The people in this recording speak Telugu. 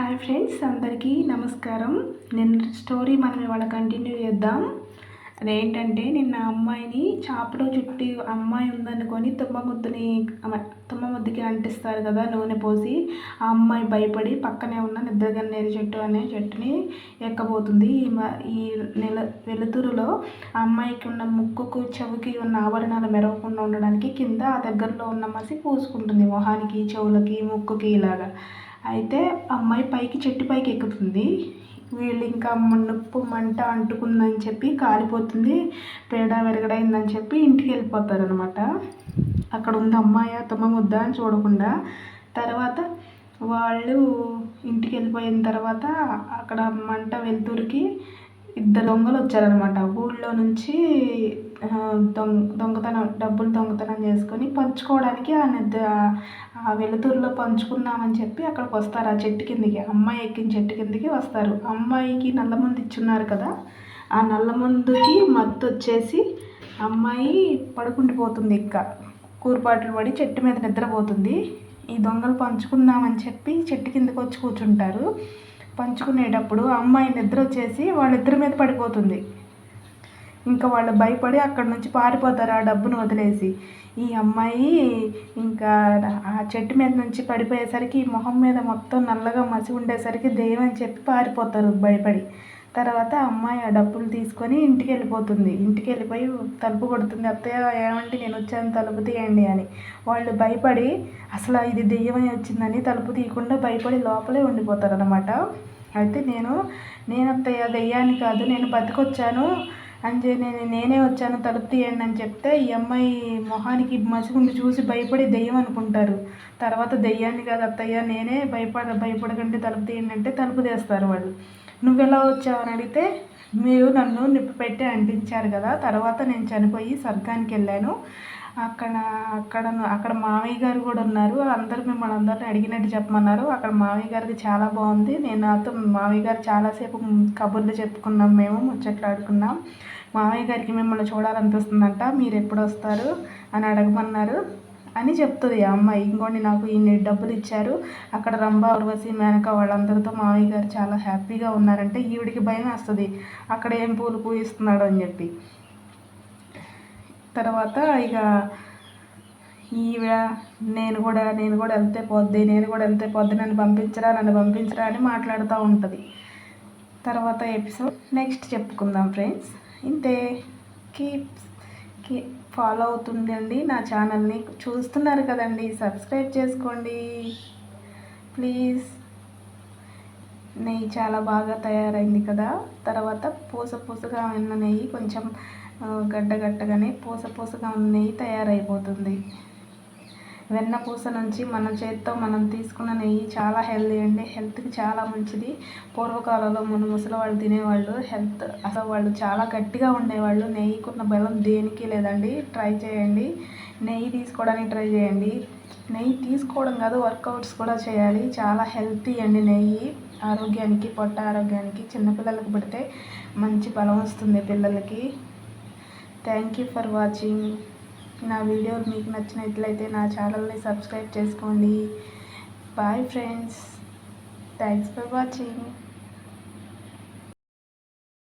హాయ్ ఫ్రెండ్స్ అందరికీ నమస్కారం. నిన్న స్టోరీ మనం ఇవాళ కంటిన్యూ చేద్దాం. అదేంటంటే నిన్న అమ్మాయిని చాపలో చుట్టి అమ్మాయి ఉందనుకొని తుమ్మ ముద్దుని తుమ్మ ముద్దుకి అంటిస్తారు కదా నూనె పోసి. ఆ అమ్మాయి భయపడి పక్కనే ఉన్న నిద్రగన్నేరు చెట్టు అనే చెట్టుని ఎక్కబోతుంది. ఈ మ- ఈ నెల వెలుతురులో ఆ అమ్మాయికి ఉన్న ముక్కుకు చెవుకి ఉన్న ఆభరణాలు మెరవకుండా ఉండడానికి కింద ఆ దగ్గరలో ఉన్న మసి పూసుకుంటుంది. మొహానికి చెవులకి ముక్కుకి ఇలాగా. అయితే అమ్మాయి పైకి చెట్టు పైకి ఎక్కుతుంది. వీళ్ళు ఇంకా నొప్పు మంట అంటుకుందని చెప్పి కాలిపోతుంది పేడ విరగడైందని చెప్పి ఇంటికి వెళ్ళిపోతారు అనమాట అక్కడ ఉంది అమ్మాయి తుమ్మ ముద్ద అని చూడకుండా. తర్వాత వాళ్ళు ఇంటికి వెళ్ళిపోయిన తర్వాత అక్కడ మంట వెలుతురికి ఇద్దరు దొంగలు వచ్చారనమాట ఊళ్ళో నుంచి దొం దొంగ దొంగతనం డబ్బులు దొంగతనం చేసుకొని పంచుకోవడానికి ఆ నిద్ర ఆ వెలుతురులో పంచుకుందామని చెప్పి అక్కడికి వస్తారు. ఆ చెట్టు కిందికి అమ్మాయి ఎక్కిన చెట్టు కిందికి వస్తారు. అమ్మాయికి నల్ల మందు ఇచ్చున్నారు కదా ఆ నల్ల మందుకి మత్తు వచ్చేసి అమ్మాయి పడుకుండిపోతుంది ఇంకా కూరుపాట్లు పడి చెట్టు మీద నిద్రపోతుంది. ఈ దొంగలు పంచుకుందామని చెప్పి చెట్టు కిందకి వచ్చి కూర్చుంటారు. పంచుకునేటప్పుడు అమ్మాయి నిద్ర వచ్చేసి వాళ్ళిద్దరి మీద పడిపోతుంది. ఇంకా వాళ్ళు భయపడి అక్కడ నుంచి పారిపోతారు ఆ డబ్బును వదిలేసి. ఈ అమ్మాయి ఇంకా ఆ చెట్టు మీద నుంచి పడిపోయేసరికి ఈ మొహం మీద మొత్తం నల్లగా మసి ఉండేసరికి దెయ్యం చెప్పి పారిపోతారు భయపడి. తర్వాత అమ్మాయి ఆ డబ్బులు తీసుకొని ఇంటికి వెళ్ళిపోతుంది. ఇంటికి వెళ్ళిపోయి తలుపు కొడుతుంది అత్తయ్య ఏమంటే నేను వచ్చాను తలుపు తీయండి అని. వాళ్ళు భయపడి అసలు ఇది దెయ్యమై వచ్చిందని తలుపు తీయకుండా భయపడి లోపలే ఉండిపోతారు అనమాట అయితే నేను నేను అత్తయ్య దెయ్యాన్ని కాదు నేను బతికొచ్చాను. అని నేను నేనే వచ్చాను తలుపు తీయండి అని చెప్తే ఈ అమ్మాయి మొహానికి మసిగుండి చూసి భయపడి దెయ్యం అనుకుంటారు. తర్వాత దెయ్యాన్ని కాదు అత్తయ్య నేనే భయపడ భయపడకండి తలుపు తీయండి అంటే తలుపు తీస్తారు వాళ్ళు. నువ్వెలా వచ్చావు అని అడిగితే మీరు నన్ను నిప్పు పెట్టి అంటించారు కదా తర్వాత నేను చనిపోయి స్వర్గానికి వెళ్ళాను. అక్కడ అక్కడ అక్కడ మామయ్య గారు కూడా ఉన్నారు. అందరు మిమ్మల్ని అందరిని అడిగినట్టు చెప్పమన్నారు. అక్కడ మామయ్య గారికి చాలా బాగుంది. నేను నాతో మామయ్య గారు చాలాసేపు కబుర్లు చెప్పుకున్నాం మేము ముచ్చట్లు ఆడుకున్నాం మామయ్య గారికి మిమ్మల్ని చూడాలనిపిస్తుందంట మీరు ఎప్పుడు వస్తారు అని అడగమన్నారు. అని చెప్తుంది ఆ అమ్మాయి. ఇంకోటి నాకు ఇన్ని డబ్బులు ఇచ్చారు. అక్కడ రంభ ఉర్వశి మేనక వాళ్ళందరితో మామయ్య గారు చాలా హ్యాపీగా ఉన్నారంటే ఈవిడికి భయం వేస్తుంది. అక్కడ ఏం పూలు పూయిస్తున్నాడు అని చెప్పి. తర్వాత ఇక ఈవిడ నేను కూడా నేను కూడా వెళ్తే పోద్ది నేను కూడా వెళ్తే పోద్ది నన్ను పంపించరా నన్ను పంపించరా అని మాట్లాడుతూ ఉంటుంది. తర్వాత ఎపిసోడ్ నెక్స్ట్ చెప్పుకుందాం ఫ్రెండ్స్. ఇంతే. కీప్ కీప్ ఫాలో అవుతుండండి నా ఛానల్ని. చూస్తున్నారు కదండి. సబ్స్క్రైబ్ చేసుకోండి. ప్లీజ్. నెయ్యి చాలా బాగా తయారైంది కదా. తర్వాత పూస పూసగా ఉన్న నెయ్యి కొంచెం గడ్డగట్టగానే పూస పూసగా ఉన్న నెయ్యి తయారైపోతుంది. వెన్న పూస నుంచి మన చేత్తో మనం తీసుకున్న నెయ్యి చాలా హెల్దీ అండి. హెల్త్కి చాలా మంచిది. పూర్వకాలంలో మన ముసలి వాళ్ళు తినేవాళ్ళు హెల్త్ అసలు వాళ్ళు చాలా గట్టిగా ఉండేవాళ్ళు. నెయ్యికున్న బలం దేనికి లేదండి. ట్రై చేయండి. నెయ్యి తీసుకోవడానికి ట్రై చేయండి. నెయ్యి తీసుకోవడం కాదు వర్కౌట్స్ కూడా చేయాలి. చాలా హెల్తీ అండి నెయ్యి. ఆరోగ్యానికి పొట్ట ఆరోగ్యానికి చిన్నపిల్లలకు పెడితే మంచి బలం వస్తుంది పిల్లలకి. Thank you for watching. నా వీడియోలు మీకు నచ్చినట్లయితే నా ఛానల్ని సబ్స్క్రైబ్ చేసుకోండి. Bye friends. Thanks for watching.